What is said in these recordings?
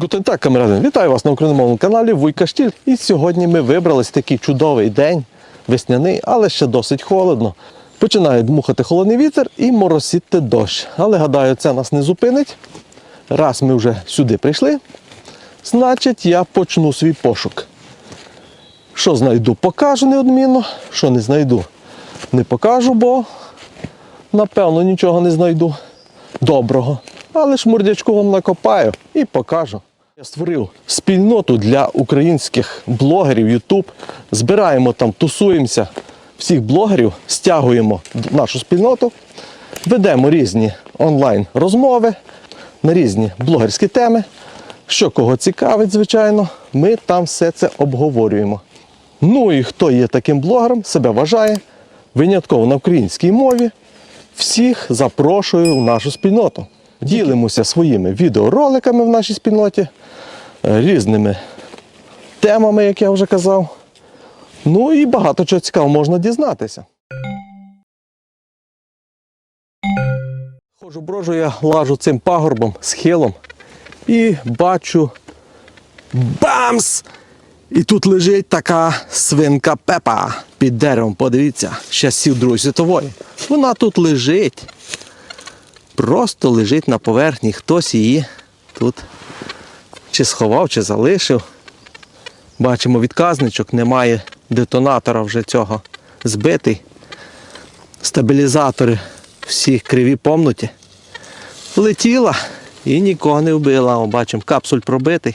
Гутен так, камеради, вітаю вас на україномовному каналі Вуйка Штіль. І сьогодні ми вибрались такий чудовий день, весняний, але ще досить холодно. Починає дмухати холодний вітер і моросіти дощ. Але гадаю, це нас не зупинить. Раз ми вже сюди прийшли, значить я почну свій пошук. Що знайду, покажу неодмінно. Що не знайду, не покажу, бо напевно нічого не знайду доброго. Але ж мордячку вам накопаю і покажу. Я створив спільноту для українських блогерів YouTube. Збираємо там, тусуємося всіх блогерів, стягуємо нашу спільноту, ведемо різні онлайн розмови на різні блогерські теми. Що кого цікавить, звичайно, ми там все це обговорюємо. Ну і хто є таким блогером, себе вважає, винятково на українській мові, всіх запрошую в нашу спільноту. Ділимося своїми відеороликами в нашій спільноті, е, різними темами, як я вже казав. Ну і багато чого цікавого можна дізнатися. Ходжу брожу, я лажу цим пагорбом, схилом і бачу бамс! І тут лежить така свинка Пепа під деревом. Подивіться, з часів Другої світової. Вона тут лежить. Просто лежить на поверхні. Хтось її тут чи сховав, чи залишив. Бачимо відказничок, немає детонатора вже цього збитий. Стабілізатори всі криві помнуті. Летіла і нікого не вбила. О, бачимо, капсуль пробитий.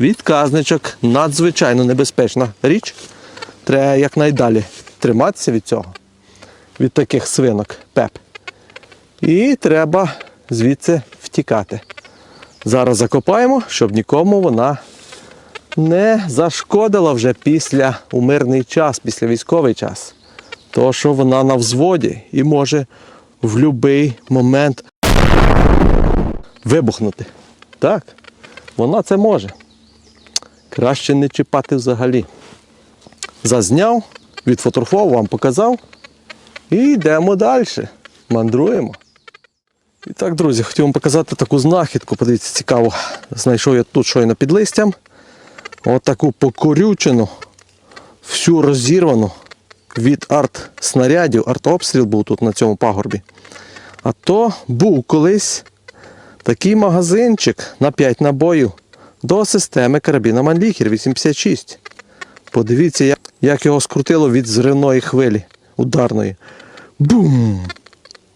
Відказничок надзвичайно небезпечна річ. Треба якнайдалі триматися від цього, від таких свинок пеп. І треба звідси втікати. Зараз закопаємо, щоб нікому вона не зашкодила вже після у мирний час, після військовий час. То, що вона на взводі і може в будь-який момент вибухнути. Так, вона це може. Краще не чіпати взагалі. Зазняв, відфотографував, вам показав. І йдемо далі. Мандруємо. І так, друзі, хотів вам показати таку знахідку. Подивіться, цікаво. Знайшов я тут щойно під листям. От таку покорючену, всю розірвану від арт-снарядів, арт-обстріл був тут на цьому пагорбі. А то був колись такий магазинчик на 5 набоїв до системи карабіна Манліхер 86. Подивіться, як, його скрутило від зривної хвилі ударної. Бум!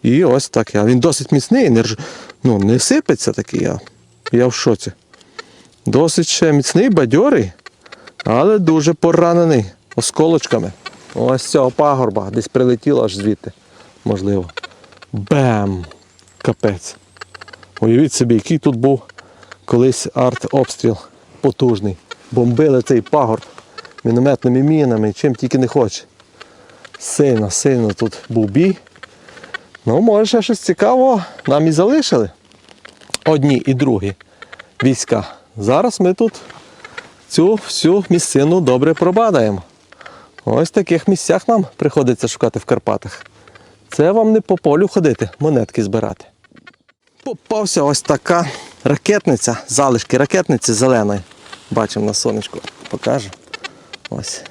І ось так. я. Він досить міцний, не, рж- ну, не сипеться такий. Я, я в шоці. Досить ще міцний, бадьорий, але дуже поранений осколочками. Ось цього пагорба, десь прилетіло аж звідти, можливо. Бем! Капець. Уявіть собі, який тут був колись арт-обстріл потужний. Бомбили цей пагорб мінометними мінами, чим тільки не хоче. Сильно, сильно тут був бій. Ну, може, ще щось цікавого нам і залишили. Одні і другі війська. Зараз ми тут цю всю місцину добре пробадаємо. Ось таких місцях нам приходиться шукати в Карпатах. Це вам не по полю ходити, монетки збирати. Попався ось така ракетниця, залишки ракетниці зеленої. Бачимо на сонечку, покажу. Ось.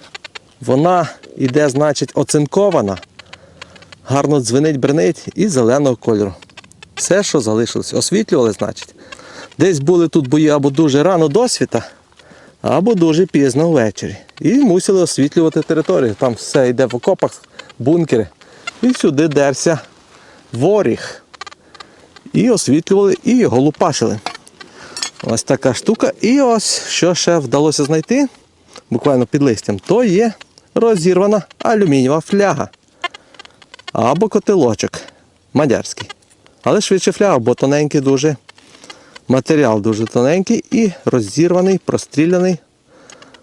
Вона йде, значить, оцинкована, гарно дзвенить, бренить і зеленого кольору. Все, що залишилось, освітлювали, значить. Десь були тут бої або дуже рано до світа, або дуже пізно ввечері. І мусили освітлювати територію. Там все йде в окопах, бункери. І сюди дерся воріг. І освітлювали, і його лупашили. Ось така штука. І ось що ще вдалося знайти, буквально під листям, то є розірвана алюмінієва фляга. Або котелочок мадярський. Але швидше фляга, бо тоненький дуже матеріал дуже тоненький і розірваний, простріляний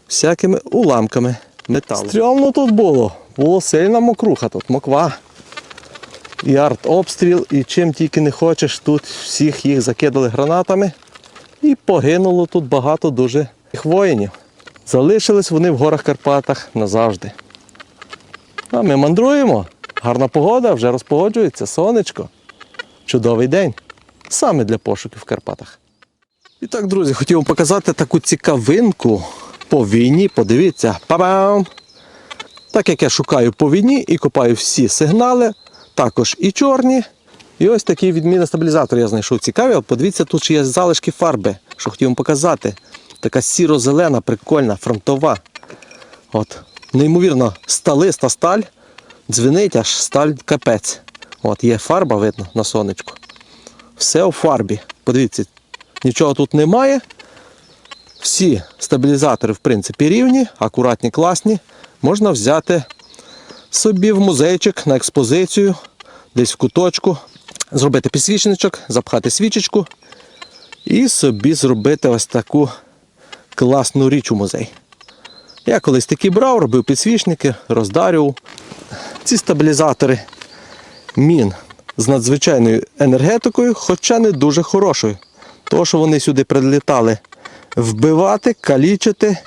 всякими уламками металу. Стрьомно тут було. Було сильна мокруха тут, моква. І арт-обстріл, і чим тільки не хочеш, тут всіх їх закидали гранатами. І погинуло тут багато дуже воїнів. Залишились вони в горах Карпатах назавжди. А ми мандруємо. Гарна погода, вже розпогоджується, сонечко. Чудовий день. Саме для пошуків в Карпатах. І так, друзі, хотів вам показати таку цікавинку по війні. Подивіться, па-бам! Так як я шукаю по війні і копаю всі сигнали, також і чорні. І ось такий відмінний стабілізатор я знайшов цікавий. Подивіться, тут ще є залишки фарби, що хотів вам показати. Така сіро-зелена, прикольна, фронтова. От, неймовірно, сталиста сталь, дзвенить аж сталь капець. От, є фарба, видно на сонечку. Все у фарбі. Подивіться, нічого тут немає. Всі стабілізатори, в принципі, рівні, акуратні, класні. Можна взяти собі в музейчик на експозицію, десь в куточку, зробити підсвічничок, запхати свічечку і собі зробити ось таку класну річ у музей. Я колись такі брав, робив підсвічники, роздарював. Ці стабілізатори мін з надзвичайною енергетикою, хоча не дуже хорошою. Тому що вони сюди прилітали вбивати, калічити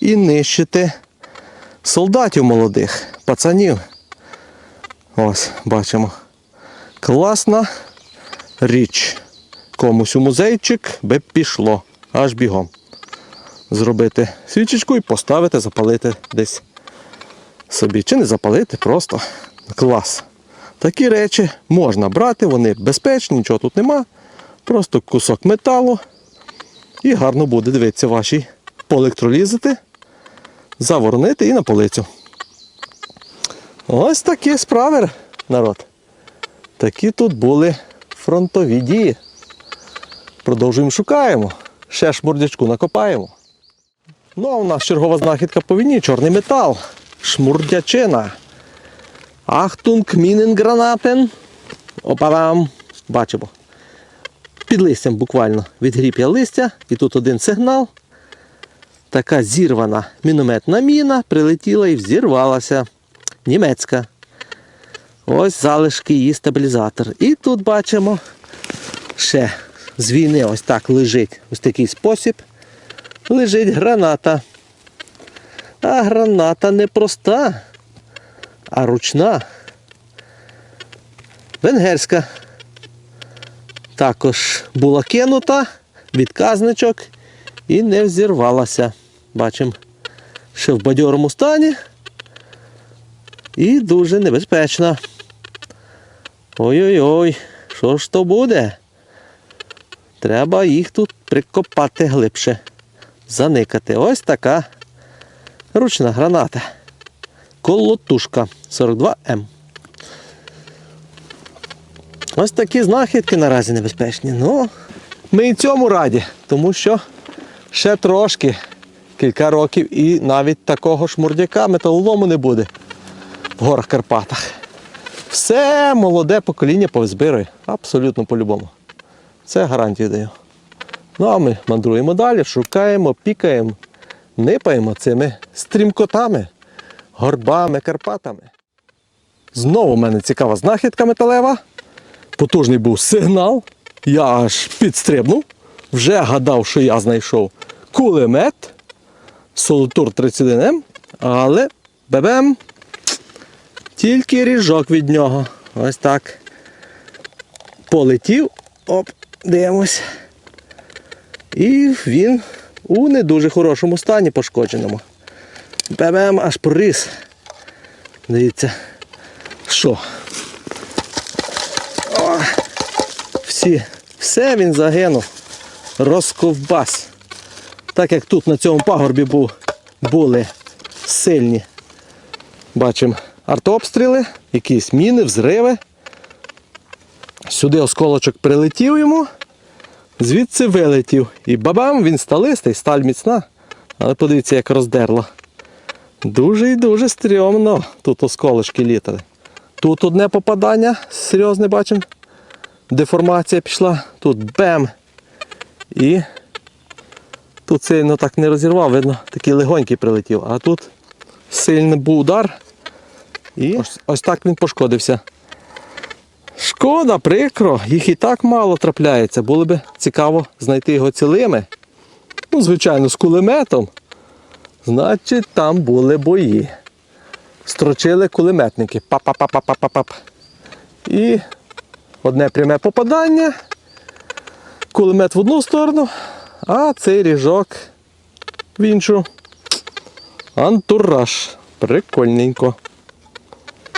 і нищити солдатів молодих, пацанів. Ось, бачимо. Класна річ. Комусь у музейчик би пішло аж бігом. Зробити свічечку і поставити, запалити десь собі. Чи не запалити, просто клас. Такі речі можна брати, вони безпечні, нічого тут нема. Просто кусок металу. І гарно буде дивитися ваші поелектролізити, заворонити і на полицю. Ось такі справи, народ. Такі тут були фронтові дії. Продовжуємо шукаємо. Ще шмурдячку накопаємо. Ну, а у нас чергова знахідка по війні, чорний метал. Шмурдячина. Ахтунг міненгранатен. Опа-вам. Бачимо. Під листям буквально відгріб я листя, і тут один сигнал. Така зірвана мінометна міна прилетіла і взірвалася. Німецька. Ось залишки її стабілізатор. І тут бачимо ще з війни ось так лежить ось такий спосіб. Лежить граната. А граната не проста, а ручна. Венгерська. Також була кинута, відказничок і не взірвалася. Бачимо, що в бадьорому стані і дуже небезпечна. Ой-ой-ой, що ж то буде? Треба їх тут прикопати глибше, заникати. Ось така ручна граната. Колотушка 42М. Ось такі знахідки наразі небезпечні. Ну, ми і цьому раді, тому що ще трошки, кілька років, і навіть такого шмурдяка металолому не буде в горах Карпатах. Все молоде покоління повзбирує. Абсолютно по-любому. Це гарантію даю. Ну а ми мандруємо далі, шукаємо, пікаємо, нипаємо цими стрімкотами, горбами, Карпатами. Знову в мене цікава знахідка металева. Потужний був сигнал. Я аж підстрибнув. Вже гадав, що я знайшов кулемет Солотур 31М, але бебем. Тільки ріжок від нього. Ось так. Полетів. Оп, дивимось. І він у не дуже хорошому стані пошкодженому. Бебем аж проріс. Дивіться. Що? О, всі, все він загинув. Розковбас. Так як тут на цьому пагорбі був, були сильні. Бачимо артобстріли, якісь міни, взриви. Сюди осколочок прилетів йому, звідси вилетів. І бабам, він сталистий, сталь міцна. Але подивіться, як роздерла. Дуже і дуже стрьомно тут осколочки літали. Тут одне попадання, серйозне бачимо. Деформація пішла, тут бем. І тут сильно так не розірвав, видно, такий легонький прилетів. А тут сильний був удар. І ось, ось так він пошкодився. Шкода, прикро, їх і так мало трапляється. Було б цікаво знайти його цілими. Ну, звичайно, з кулеметом. Значить, там були бої. Строчили кулеметники. Пап-пап-пап-пап-пап. І одне пряме попадання. Кулемет в одну сторону, А цей ріжок в іншу. Антураж. Прикольненько.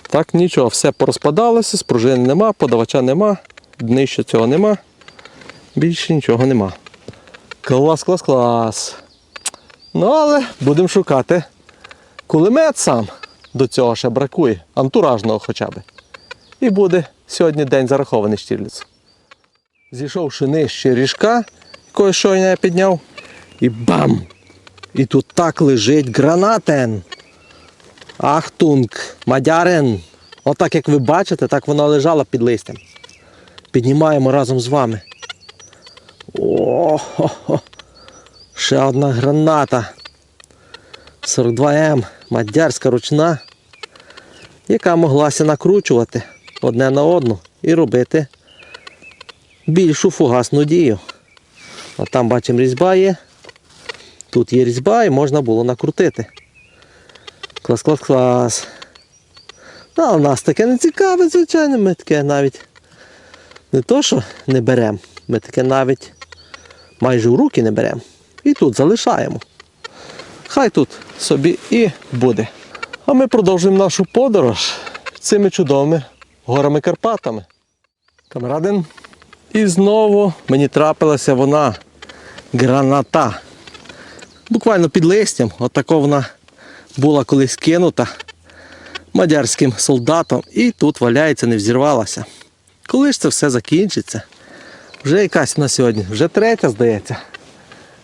Так, нічого, все порозпадалося, спружини нема, подавача нема, днища цього нема. Більше нічого нема. Клас, клас, клас. Ну, але будемо шукати кулемет сам. До цього ще бракує. Антуражного хоча б. І буде сьогодні день зарахований Штірліцу. Зійшовши нижче ріжка, якого щойно я підняв, і бам! І тут так лежить гранатен. Ахтунг, мадярен. Отак, як ви бачите, так вона лежала під листям. Піднімаємо разом з вами. О-хо-хо. Ще одна граната. 42М, мадярська ручна, яка моглася накручувати одне на одну і робити більшу фугасну дію. От там бачимо різьба є. Тут є різьба і можна було накрутити. Клас, клас, клас. Ну, а нас таке не цікаве, звичайно, ми таке навіть не то, що не беремо, ми таке навіть майже в руки не беремо. І тут залишаємо. Хай тут собі і буде. А ми продовжуємо нашу подорож цими чудовими горами Карпатами. Камерадин. І знову мені трапилася вона граната. Буквально під листям. Отако вона була колись кинута мадярським солдатом і тут валяється, не взірвалася. Коли ж це все закінчиться? Вже якась на сьогодні, вже третя, здається.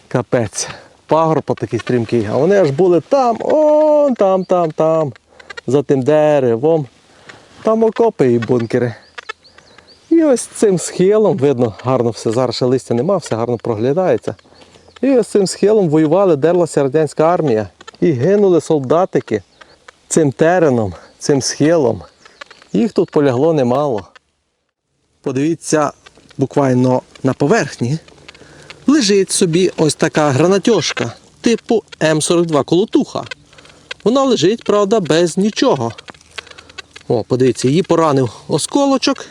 Капець. Пагорб такий стрімкий. А вони аж були там, он там, там, там. За тим деревом. Там окопи і бункери. І ось цим схилом, видно, гарно все, зараз ще листя нема, все гарно проглядається. І ось цим схилом воювали, дерлася радянська армія. І гинули солдатики цим тереном, цим схилом. Їх тут полягло немало. Подивіться буквально на поверхні. Лежить собі ось така гранатьошка типу М42 колотуха. Вона лежить, правда, без нічого. О, подивіться, її поранив осколочок.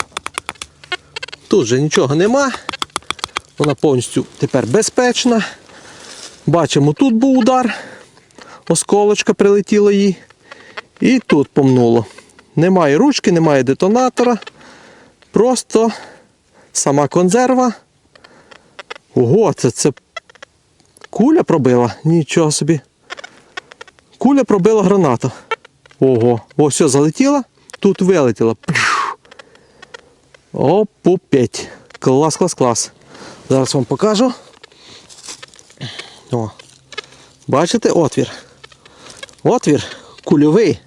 Тут вже нічого нема. Вона повністю тепер безпечна. Бачимо, тут був удар. Осколочка прилетіла їй. І тут помнуло. Немає ручки, немає детонатора. Просто сама консерва. Ого, це, це куля пробила? Нічого собі. Куля пробила гранату. Ого, ось все залетіла, тут вилетіла. Опупеть. Клас, клас, клас. Зараз вам покажу. О. Бачите отвір? Отвір кульовий.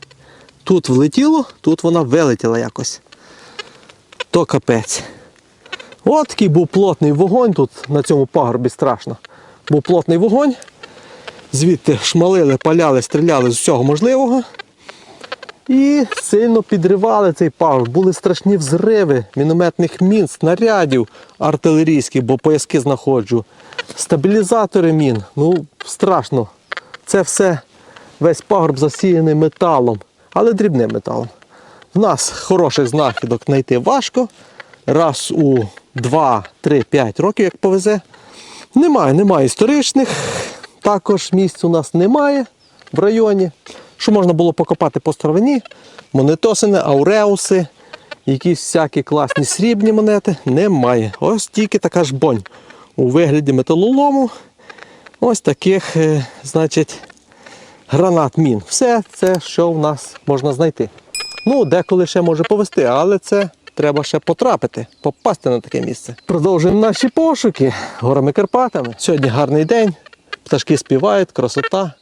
Тут влетіло, тут вона вилетіла якось. То капець. От такий був плотний вогонь тут на цьому пагорбі страшно. Був плотний вогонь. Звідти шмалили, паляли, стріляли з усього можливого. І сильно підривали цей пагорб. Були страшні взриви мінометних мін, снарядів артилерійських, бо пояски знаходжу. Стабілізатори мін. Ну, страшно. Це все, весь пагорб засіяний металом, але дрібним металом. В нас хороших знахідок знайти важко. Раз у 2, 3, 5 років, як повезе. Немає, немає історичних. Також місць у нас немає в районі. Що можна було покопати по старовині? Монетосини, ауреуси, якісь всякі класні срібні монети. Немає. Ось тільки така ж бонь у вигляді металолому. Ось таких, е, значить, гранат мін. Все це, що в нас можна знайти. Ну, деколи ще може повести, але це треба ще потрапити, попасти на таке місце. Продовжуємо наші пошуки горами Карпатами. Сьогодні гарний день, пташки співають, красота.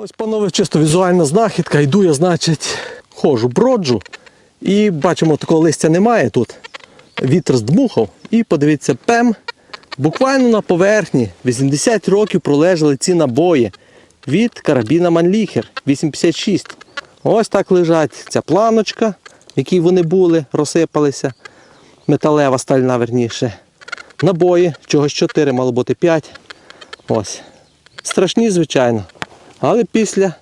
Ось, панове, чисто візуальна знахідка. Йду я, значить, ходжу, броджу. І бачимо, такого листя немає тут. Вітер здмухав. І подивіться, пем. Буквально на поверхні 80 років пролежали ці набої від карабіна Манліхер 856. Ось так лежать ця планочка, в якій вони були, розсипалися. Металева стальна, верніше. Набої, чогось 4, мало бути 5. Ось. Страшні, звичайно. Але після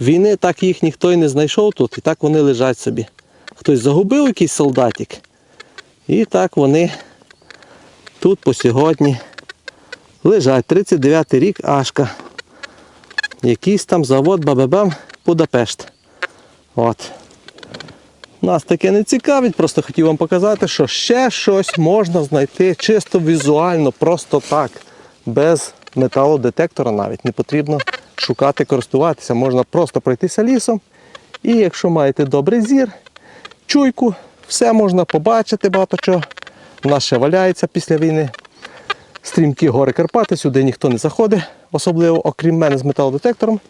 війни так їх ніхто і не знайшов тут, і так вони лежать собі. Хтось загубив якийсь солдатик. І так вони тут по сьогодні Лежать 39 й рік Ашка. Якийсь там завод Бабабам Будапешт. От. Нас таке не цікавить, просто хотів вам показати, що ще щось можна знайти чисто візуально, просто так, без металодетектора навіть. Не потрібно шукати, користуватися. Можна просто пройтися лісом. І якщо маєте добрий зір, чуйку, все можна побачити багато чого. У нас ще валяється після війни. Стрімкі гори Карпати, сюди ніхто не заходить, особливо окрім мене з металодетектором.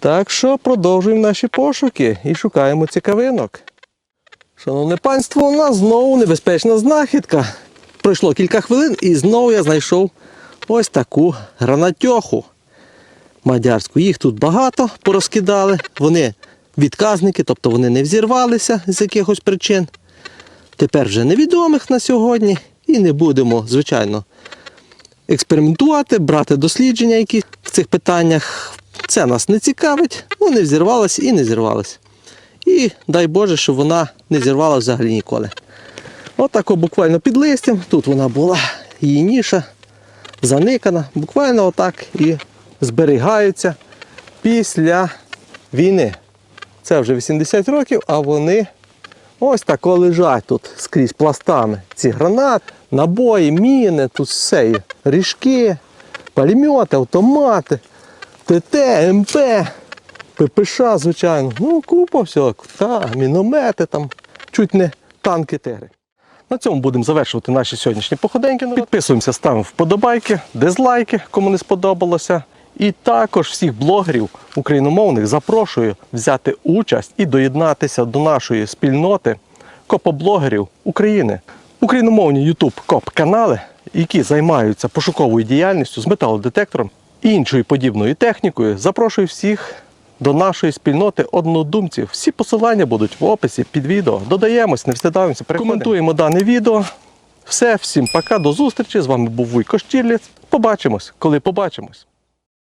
Так що продовжуємо наші пошуки і шукаємо цікавинок. Шановне панство, у нас знову небезпечна знахідка. Пройшло кілька хвилин і знову я знайшов ось таку гранатьоху мадярську. Їх тут багато порозкидали. Вони відказники, тобто вони не взірвалися з якихось причин. Тепер вже невідомих на сьогодні. І не будемо, звичайно, експериментувати, брати дослідження якісь в цих питаннях. Це нас не цікавить. Вони взірвалися і не зірвалися. І дай Боже, щоб вона не зірвалася взагалі ніколи. Отако буквально під листям. Тут вона була її ніша, заникана. Буквально отак і зберігаються після війни. Це вже 80 років, а вони ось тако лежать тут скрізь пластами. Ці гранати, набої, міни, тут все є. Ріжки, пулемети, автомати, ТТ, МП. ППШ, звичайно. Ну, купа всього. Та, міномети там, чуть не танки тигри. На цьому будемо завершувати наші сьогоднішні походеньки. Підписуємося, ставимо вподобайки, дизлайки, кому не сподобалося. І також всіх блогерів україномовних запрошую взяти участь і доєднатися до нашої спільноти копоблогерів України. Україномовні YouTube коп-канали, які займаються пошуковою діяльністю з металодетектором і іншою подібною технікою, запрошую всіх до нашої спільноти однодумців. Всі посилання будуть в описі під відео. Додаємось, не встидаємося, коментуємо дане відео. Все, всім пока, до зустрічі. З вами був Вуйко Штірліц. Побачимось, коли побачимось.